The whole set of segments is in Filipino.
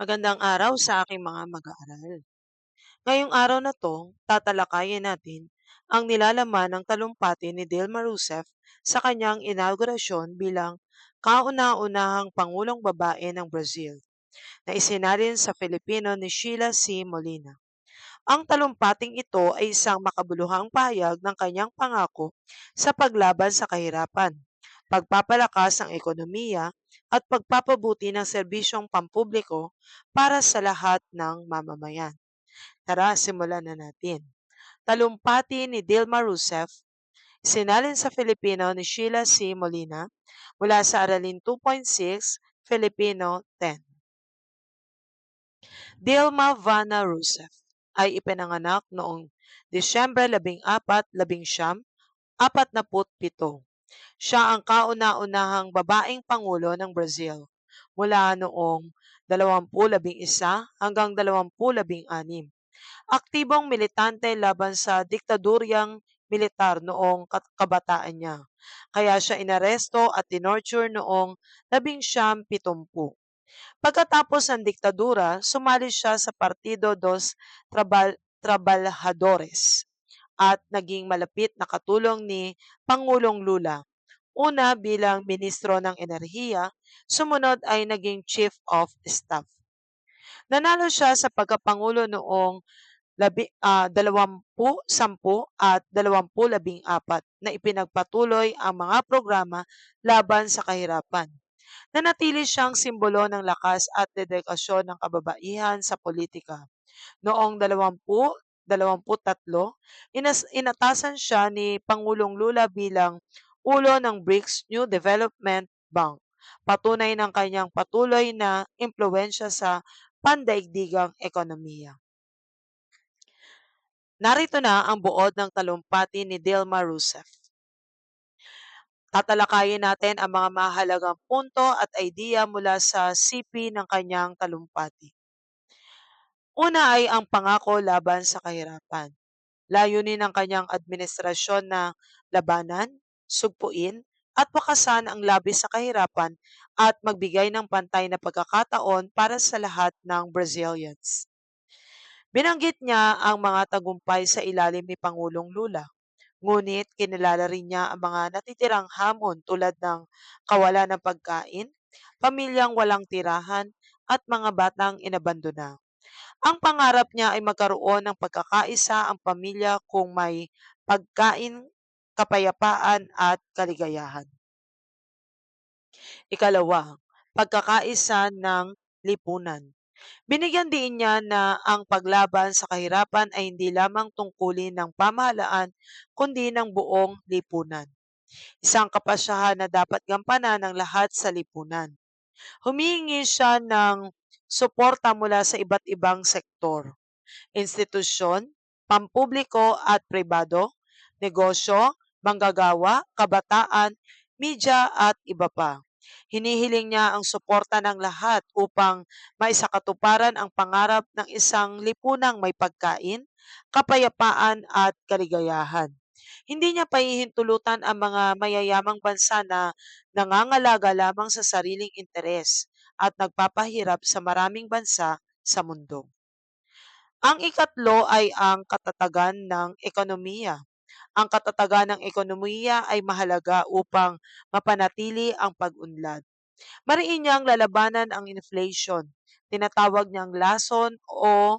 Magandang araw sa aking mga mag-aaral. Ngayong araw na to, tatalakayin natin ang nilalaman ng talumpati ni Dilma Rousseff sa kanyang inaugurasyon bilang kauna-unahang Pangulong Babae ng Brazil na isinalin sa Filipino ni Sheila C. Molina. Ang talumpating ito ay isang makabuluhang pahayag ng kanyang pangako sa paglaban sa kahirapan, pagpapalakas ng ekonomiya at pagpapabuti ng serbisyong pampubliko para sa lahat ng mamamayan. Tara, simulan na natin. Talumpati ni Dilma Rousseff, sinalin sa Filipino ni Sheila C. Molina mula sa Aralin 2.6, Filipino 10. Dilma Vana Rousseff ay ipinanganak noong Disyembre 14, 19, 47. Siya ang kauna-unahang babaeng pangulo ng Brazil mula noong 2011 hanggang 2016. Aktibong militante laban sa diktadoryang militar noong kabataan niya. Kaya siya inaresto at tinorture noong 1970. Pagkatapos ng diktadura, sumali siya sa Partido dos Trabal Trabalhadores at naging malapit na katulong ni Pangulong Lula. Una bilang Ministro ng Enerhiya, sumunod ay naging Chief of Staff. Nanalo siya sa pagkapangulo noong labi, uh, 20, 10 at 2014 na ipinagpatuloy ang mga programa laban sa kahirapan. Nanatili siyang simbolo ng lakas at dedikasyon ng kababaihan sa politika. Noong 20, 23, inas, inatasan siya ni Pangulong Lula bilang ulo ng BRICS New Development Bank. Patunay ng kanyang patuloy na impluensya sa pandaigdigang ekonomiya. Narito na ang buod ng talumpati ni Dilma Rousseff. Tatalakayin natin ang mga mahalagang punto at idea mula sa CP ng kanyang talumpati. Una ay ang pangako laban sa kahirapan. Layunin ng kanyang administrasyon na labanan, sugpuin, at wakasan ang labis sa kahirapan at magbigay ng pantay na pagkakataon para sa lahat ng Brazilians. Binanggit niya ang mga tagumpay sa ilalim ni Pangulong Lula. Ngunit kinilala rin niya ang mga natitirang hamon tulad ng kawalan ng pagkain, pamilyang walang tirahan, at mga batang inabandona. Ang pangarap niya ay magkaroon ng pagkakaisa ang pamilya kung may pagkain, kapayapaan at kaligayahan. Ikalawa, pagkakaisa ng lipunan. Binigyan din niya na ang paglaban sa kahirapan ay hindi lamang tungkulin ng pamahalaan kundi ng buong lipunan. Isang kapasyahan na dapat gampanan ng lahat sa lipunan. Humingi siya ng suporta mula sa iba't ibang sektor, institusyon, pampubliko at pribado, negosyo, manggagawa, kabataan, media at iba pa. Hinihiling niya ang suporta ng lahat upang maisakatuparan ang pangarap ng isang lipunang may pagkain, kapayapaan at kaligayahan. Hindi niya pahihintulutan ang mga mayayamang bansa na nangangalaga lamang sa sariling interes at nagpapahirap sa maraming bansa sa mundo. Ang ikatlo ay ang katatagan ng ekonomiya. Ang katatagan ng ekonomiya ay mahalaga upang mapanatili ang pag-unlad. Mariin niyang lalabanan ang inflation. Tinatawag niyang lason o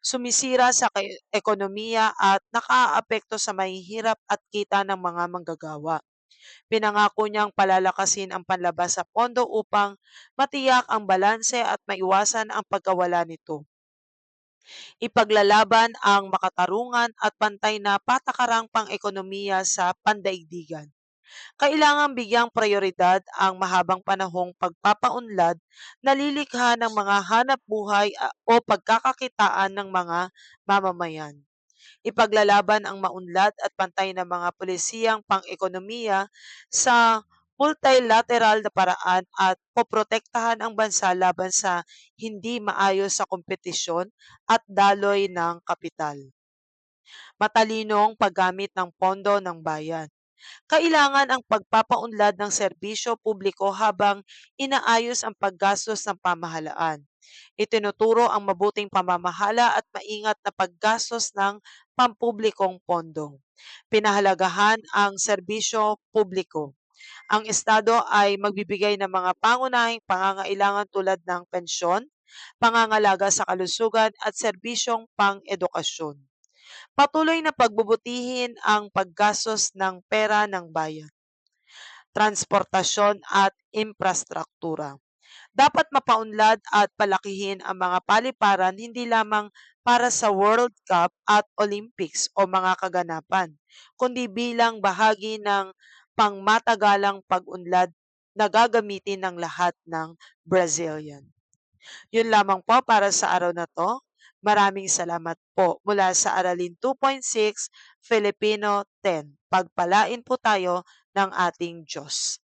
sumisira sa ekonomiya at nakaapekto sa mahihirap at kita ng mga manggagawa. Pinangako niyang palalakasin ang panlabas sa pondo upang matiyak ang balanse at maiwasan ang pagkawala nito. Ipaglalaban ang makatarungan at pantay na patakarang pang-ekonomiya sa pandaigdigan. Kailangang bigyang prioridad ang mahabang panahong pagpapaunlad na lilikha ng mga hanap buhay o pagkakakitaan ng mga mamamayan ipaglalaban ang maunlad at pantay na mga polisiyang pang-ekonomiya sa multilateral na paraan at poprotektahan ang bansa laban sa hindi maayos sa kompetisyon at daloy ng kapital. Matalinong paggamit ng pondo ng bayan. Kailangan ang pagpapaunlad ng serbisyo publiko habang inaayos ang paggastos ng pamahalaan. Itinuturo ang mabuting pamamahala at maingat na paggastos ng pampublikong pondo. Pinahalagahan ang serbisyo publiko. Ang Estado ay magbibigay ng mga pangunahing pangangailangan tulad ng pensyon, pangangalaga sa kalusugan at serbisyong pang-edukasyon. Patuloy na pagbubutihin ang paggastos ng pera ng bayan. Transportasyon at infrastruktura. Dapat mapaunlad at palakihin ang mga paliparan hindi lamang para sa World Cup at Olympics o mga kaganapan, kundi bilang bahagi ng pangmatagalang pag-unlad na gagamitin ng lahat ng Brazilian. Yun lamang po para sa araw na to. Maraming salamat po mula sa Aralin 2.6 Filipino 10. Pagpalain po tayo ng ating Diyos.